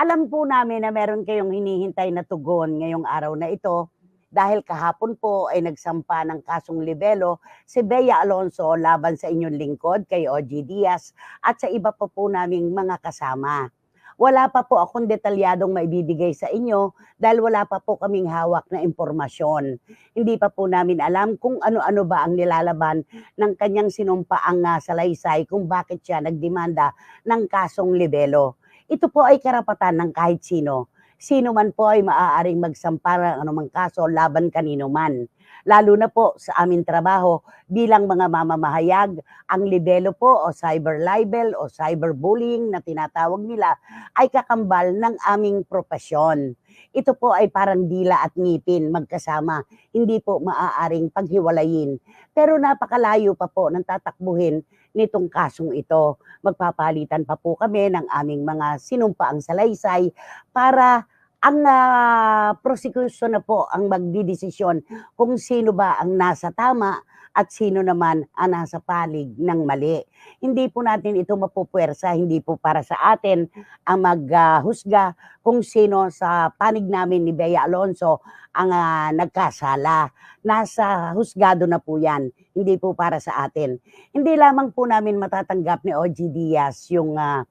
Alam po namin na meron kayong hinihintay na tugon ngayong araw na ito dahil kahapon po ay nagsampa ng kasong libelo si Bea Alonso laban sa inyong lingkod kay OG Diaz at sa iba pa po naming mga kasama. Wala pa po akong detalyadong maibibigay sa inyo dahil wala pa po kaming hawak na impormasyon. Hindi pa po namin alam kung ano-ano ba ang nilalaban ng kanyang sinumpaang uh, salaysay kung bakit siya nagdemanda ng kasong libelo. Ito po ay karapatan ng kahit sino. Sino man po ay maaaring magsampa ng anumang kaso laban kanino man. Lalo na po sa aming trabaho bilang mga mamamahayag, ang libelo po o cyber libel o cyberbullying na tinatawag nila ay kakambal ng aming propesyon. Ito po ay parang dila at ngipin magkasama, hindi po maaaring paghiwalayin. Pero napakalayo pa po ng tatakbuhin nitong kasong ito. Magpapalitan pa po kami ng aming mga sinumpaang salaysay para ang uh, prosecution na po ang magdidesisyon kung sino ba ang nasa tama at sino naman ang nasa palig ng mali. Hindi po natin ito mapupwersa, hindi po para sa atin ang maghusga uh, kung sino sa panig namin ni Bea Alonso ang uh, nagkasala. Nasa husgado na po yan, hindi po para sa atin. Hindi lamang po namin matatanggap ni OG Diaz yung uh,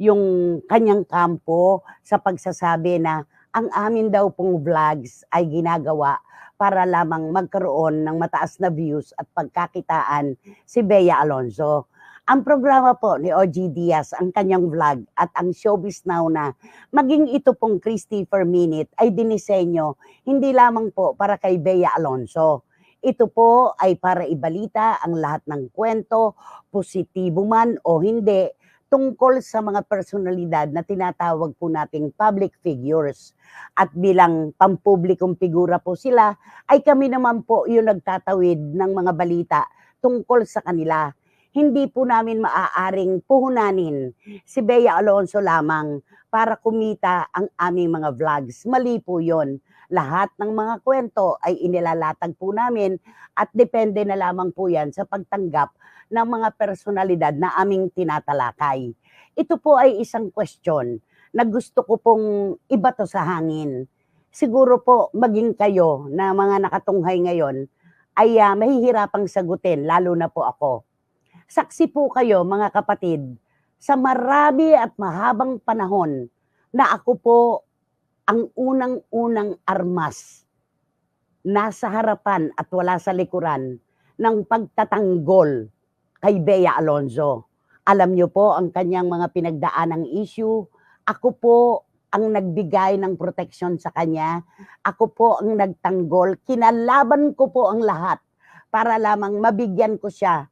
yung kanyang kampo sa pagsasabi na ang amin daw pong vlogs ay ginagawa para lamang magkaroon ng mataas na views at pagkakitaan si Bea Alonso. Ang programa po ni OG Diaz, ang kanyang vlog at ang Showbiz Now na maging ito pong Christopher Minute ay dinisenyo hindi lamang po para kay Bea Alonso. Ito po ay para ibalita ang lahat ng kwento, positibo man o hindi, tungkol sa mga personalidad na tinatawag po nating public figures. At bilang pampublikong figura po sila, ay kami naman po yung nagtatawid ng mga balita tungkol sa kanila. Hindi po namin maaaring puhunanin si Bea Alonso lamang para kumita ang aming mga vlogs. Mali po yon. Lahat ng mga kwento ay inilalatag po namin at depende na lamang po yan sa pagtanggap ng mga personalidad na aming tinatalakay. Ito po ay isang question na gusto ko pong ibato sa hangin. Siguro po maging kayo na mga nakatunghay ngayon ay uh, mahihirapang sagutin, lalo na po ako. Saksi po kayo mga kapatid sa marami at mahabang panahon na ako po ang unang-unang armas nasa harapan at wala sa likuran ng pagtatanggol kay Bea Alonzo. Alam niyo po ang kanyang mga pinagdaanang issue. Ako po ang nagbigay ng proteksyon sa kanya. Ako po ang nagtanggol. Kinalaban ko po ang lahat para lamang mabigyan ko siya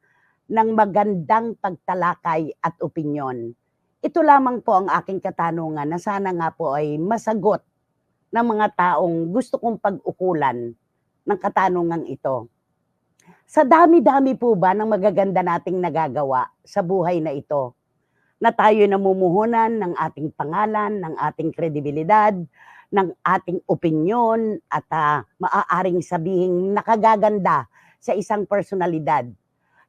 ng magandang pagtalakay at opinyon. Ito lamang po ang aking katanungan na sana nga po ay masagot ng mga taong gusto kong pag-ukulan ng katanungang ito. Sa dami-dami po ba ng magaganda nating nagagawa sa buhay na ito, na tayo namumuhunan ng ating pangalan, ng ating kredibilidad, ng ating opinyon at uh, maaaring sabihing nakagaganda sa isang personalidad.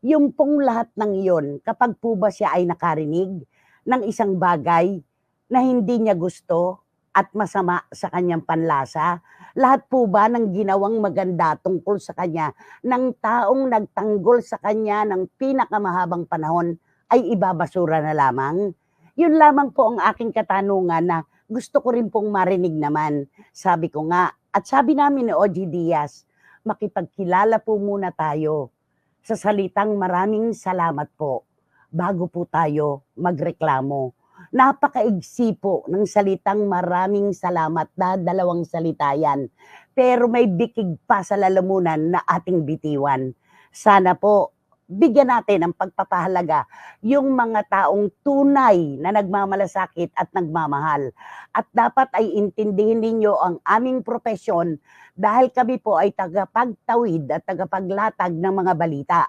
Yung pong lahat ng iyon, kapag po ba siya ay nakarinig ng isang bagay na hindi niya gusto at masama sa kanyang panlasa, lahat po ba ng ginawang maganda tungkol sa kanya ng taong nagtanggol sa kanya ng pinakamahabang panahon ay ibabasura na lamang? Yun lamang po ang aking katanungan na gusto ko rin pong marinig naman. Sabi ko nga, at sabi namin ni OG Diaz, makipagkilala po muna tayo sa salitang maraming salamat po bago po tayo magreklamo napakaigsi po ng salitang maraming salamat na dalawang salita yan. Pero may bikig pa sa lalamunan na ating bitiwan. Sana po bigyan natin ng pagpapahalaga yung mga taong tunay na nagmamalasakit at nagmamahal. At dapat ay intindihin ninyo ang aming profesyon dahil kami po ay tagapagtawid at tagapaglatag ng mga balita.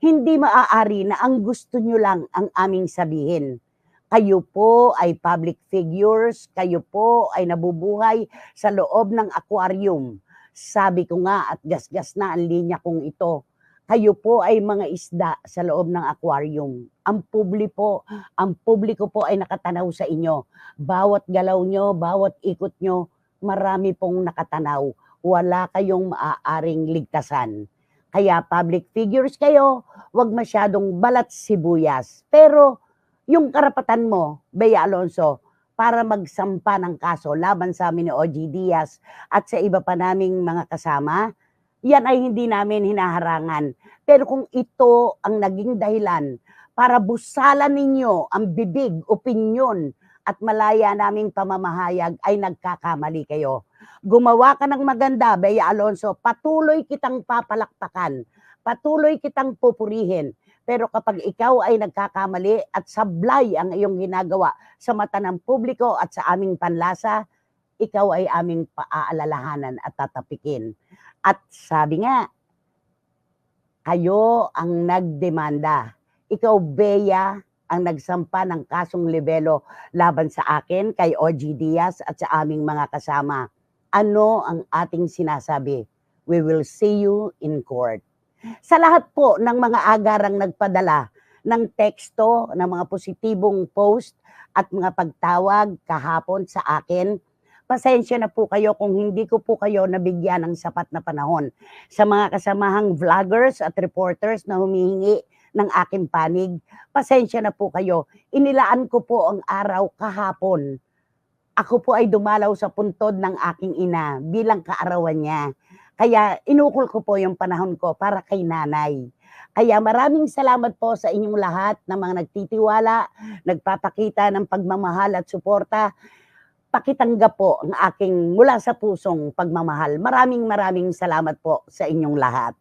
Hindi maaari na ang gusto nyo lang ang aming sabihin kayo po ay public figures, kayo po ay nabubuhay sa loob ng aquarium. Sabi ko nga at gasgas na ang linya kong ito. Kayo po ay mga isda sa loob ng aquarium. Ang publi po, ang publiko po ay nakatanaw sa inyo. Bawat galaw nyo, bawat ikot nyo, marami pong nakatanaw. Wala kayong maaaring ligtasan. Kaya public figures kayo, wag masyadong balat sibuyas. Pero yung karapatan mo, Bea Alonso, para magsampa ng kaso laban sa amin ni OG Diaz at sa iba pa naming mga kasama, yan ay hindi namin hinaharangan. Pero kung ito ang naging dahilan para busalan ninyo ang bibig, opinyon at malaya naming pamamahayag ay nagkakamali kayo. Gumawa ka ng maganda, Bea Alonso, patuloy kitang papalakpakan, patuloy kitang pupurihin. Pero kapag ikaw ay nagkakamali at sablay ang iyong ginagawa sa mata ng publiko at sa aming panlasa, ikaw ay aming paaalalahanan at tatapikin. At sabi nga, kayo ang nagdemanda. Ikaw, Bea, ang nagsampa ng kasong libelo laban sa akin, kay OG Diaz at sa aming mga kasama. Ano ang ating sinasabi? We will see you in court. Sa lahat po ng mga agarang nagpadala ng teksto, ng mga positibong post at mga pagtawag kahapon sa akin, pasensya na po kayo kung hindi ko po kayo nabigyan ng sapat na panahon. Sa mga kasamahang vloggers at reporters na humihingi ng aking panig, pasensya na po kayo. Inilaan ko po ang araw kahapon. Ako po ay dumalaw sa puntod ng aking ina bilang kaarawan niya. Kaya inukol ko po yung panahon ko para kay nanay. Kaya maraming salamat po sa inyong lahat na mga nagtitiwala, nagpapakita ng pagmamahal at suporta. Pakitanggap po ang aking mula sa pusong pagmamahal. Maraming maraming salamat po sa inyong lahat.